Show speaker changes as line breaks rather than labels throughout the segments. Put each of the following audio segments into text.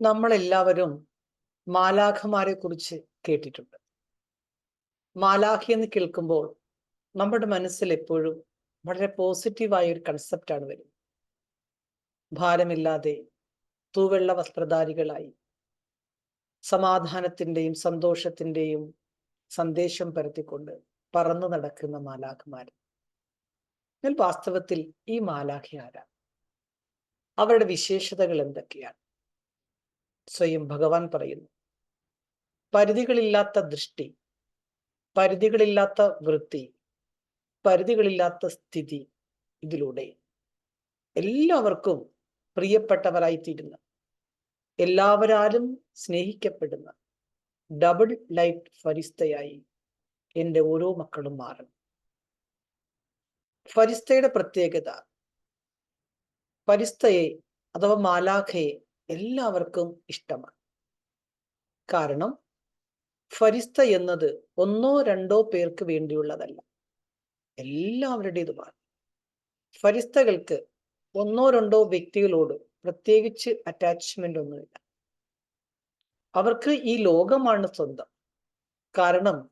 നമ്മളെല്ലാവരും മാലാഖമാരെ കുറിച്ച് കേട്ടിട്ടുണ്ട്. മാലാഖി എന്ന് കേൾക്കുമ്പോൾ നമ്മുടെ മനസ്സിൽ എപ്പോഴും വളരെ പോസിറ്റീവായ ഒരു കൺസെപ്റ്റാണ് വരുന്നത്. ഭാരമില്ലാതെ തൂവെള്ള വസ്ത്രധാരികളായി സമാധാനത്തിന്റെയും സന്തോഷത്തിന്റെയും സന്ദേശം പരത്തിക്കൊണ്ട് പറന്നു നടക്കുന്ന മാലാഖമാർ എന്നാൽ വാസ്തവത്തിൽ ഈ മാലാഖി ആരാ? അവരുടെ വിശേഷതകൾ എന്തൊക്കെയാണ്? സ്വയം ഭഗവാൻ പറയുന്നു. പരിധികളില്ലാത്ത ദൃഷ്ടി പരിധികളില്ലാത്ത വൃത്തി പരിധികളില്ലാത്ത സ്ഥിതി ഇതിലൂടെ എല്ലാവർക്കും പ്രിയപ്പെട്ടവരായിത്തീരുന്ന. എല്ലാവരാലും സ്നേഹിക്കപ്പെടുന്ന ഡബിൾ ലൈറ്റ് ഫരിസ്തയായി എന്റെ ഓരോ മക്കളും മാറണം ഫരിസ്തയുടെ പ്രത്യേകത ഫരിസ്തയെ അഥവാ മാലാഖയെ എല്ലാവർക്കും ഇഷ്ടമാണ്. കാരണം ഫരിസ്ത എന്നത് ഒന്നോ രണ്ടോ പേർക്ക് വേണ്ടിയുള്ളതല്ല. എല്ലാവരുടേതുമാണ്. ഫരിസ്തകൾക്ക് ഒന്നോ രണ്ടോ വ്യക്തികളോട് പ്രത്യേകിച്ച് അറ്റാച്ച്മെന്റ് ഒന്നുമില്ല. അവർക്ക് ഈ ലോകമാണ് സ്വന്തം. കാരണം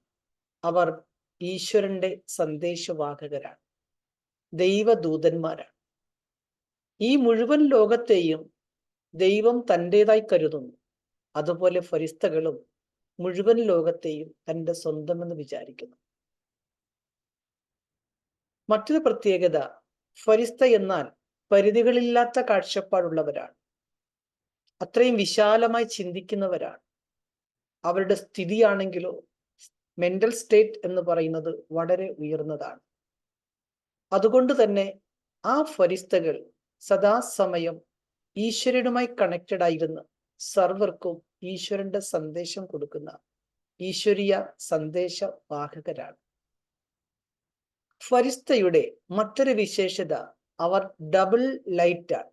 അവർ ഈശ്വരന്റെ സന്ദേശവാഹകരാണ്. ദൈവദൂതന്മാരാണ്. ഈ മുഴുവൻ ലോകത്തെയും ദൈവം തന്റെതായി കരുതുന്നു. അതുപോലെ ഫരിസ്തകളും മുഴുവൻ ലോകത്തെയും തന്റെ സ്വന്തമെന്ന് വിചാരിക്കുന്നു. മറ്റൊരു പ്രത്യേകത ഫരിസ്ത എന്നാൽ പരിധികളില്ലാത്ത കാഴ്ചപ്പാടുള്ളവരാണ്. അത്രയും വിശാലമായി ചിന്തിക്കുന്നവരാണ്. അവരുടെ സ്ഥിതിയാണെങ്കിലോ മെന്റൽ സ്റ്റേറ്റ് എന്ന് പറയുന്നത് വളരെ ഉയർന്നതാണ്. അതുകൊണ്ട് തന്നെ ആ ഫരിസ്തകൾ സദാസമയം ഈശ്വരനുമായി കണക്റ്റഡ് ആയിരുന്ന സർവർക്കും ഈശ്വരന്റെ സന്ദേശം കൊടുക്കുന്ന ഈശ്വരീയ സന്ദേശ വാഹകരാണ് ഫരിസ്തയുടെ മറ്റൊരു വിശേഷത അവർ ഡബിൾ ലൈറ്റാണ്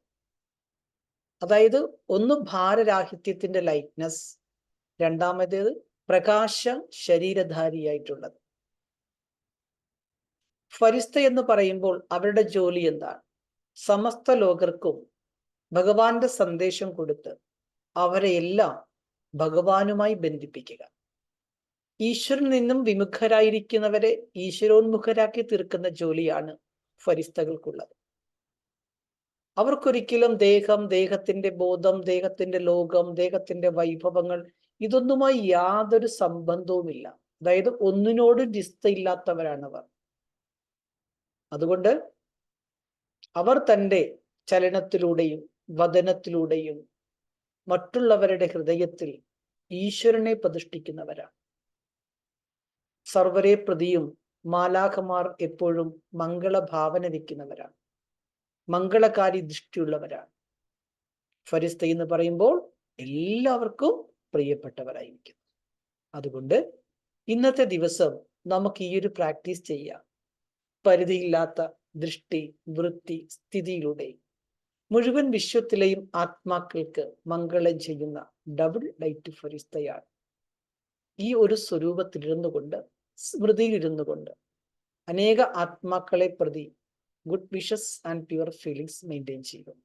അതായത് ഒന്ന് ഭാരരാഹിത്യത്തിന്റെ ലൈറ്റ്നസ് രണ്ടാമത്തേത് പ്രകാശ ശരീരധാരിയായിട്ടുള്ളത് ഫരിസ്ത എന്ന് പറയുമ്പോൾ അവരുടെ ജോലി എന്താണ്? സമസ്ത ലോകർക്കും ഭഗവാന്റെ സന്ദേശം കൊടുത്ത് അവരെ എല്ലാം ഭഗവാനുമായി ബന്ധിപ്പിക്കുക. ഈശ്വരൻ നിന്നും വിമുഖരായിരിക്കുന്നവരെ ഈശ്വരോന്മുഖരാക്കി തീർക്കുന്ന ജോലിയാണ് ഫരിസ്തകൾക്കുള്ളത്. അവർക്കൊരിക്കലും ദേഹം ദേഹത്തിന്റെ ബോധം ദേഹത്തിന്റെ ലോകം ദേഹത്തിന്റെ വൈഭവങ്ങൾ ഇതൊന്നുമായി യാതൊരു സംബന്ധവുമില്ല. അതായത് ഒന്നിനോട് നിസ്തയില്ലാത്തവരാണ് അവർ അതുകൊണ്ട് അവർ തന്റെ ചലനത്തിലൂടെയും വദനത്തിലൂടെയും മറ്റുള്ളവരുടെ ഹൃദയത്തിൽ ഈശ്വരനെ പ്രതിഷ്ഠിക്കുന്നവരാണ്. സർവരെ പ്രതിയും മാലാഖമാർ എപ്പോഴും മംഗളഭാവന വയ്ക്കുന്നവരാണ്. മംഗളകാരി ദൃഷ്ടിയുള്ളവരാണ്. ഫരിസ്ത എന്ന് പറയുമ്പോൾ എല്ലാവർക്കും പ്രിയപ്പെട്ടവരായിരിക്കും. അതുകൊണ്ട് ഇന്നത്തെ ദിവസം നമുക്ക് ഈ ഒരു പ്രാക്ടീസ് ചെയ്യാം. പരിധിയില്ലാത്ത ദൃഷ്ടി വൃത്തി സ്ഥിതിയിലൂടെ മുഴുവൻ വിശ്വത്തിലെയും ആത്മാക്കൾക്ക് മംഗളം ചെയ്യുന്ന ഡബിൾ ലൈറ്റ് ഫരിസ്തയാണ് ഈ ഒരു സ്വരൂപത്തിലിരുന്നു കൊണ്ട് സ്മൃതിയിലിരുന്നു കൊണ്ട് അനേക ആത്മാക്കളെ പ്രതി good wishes and pure feelings maintain ചെയ്യുക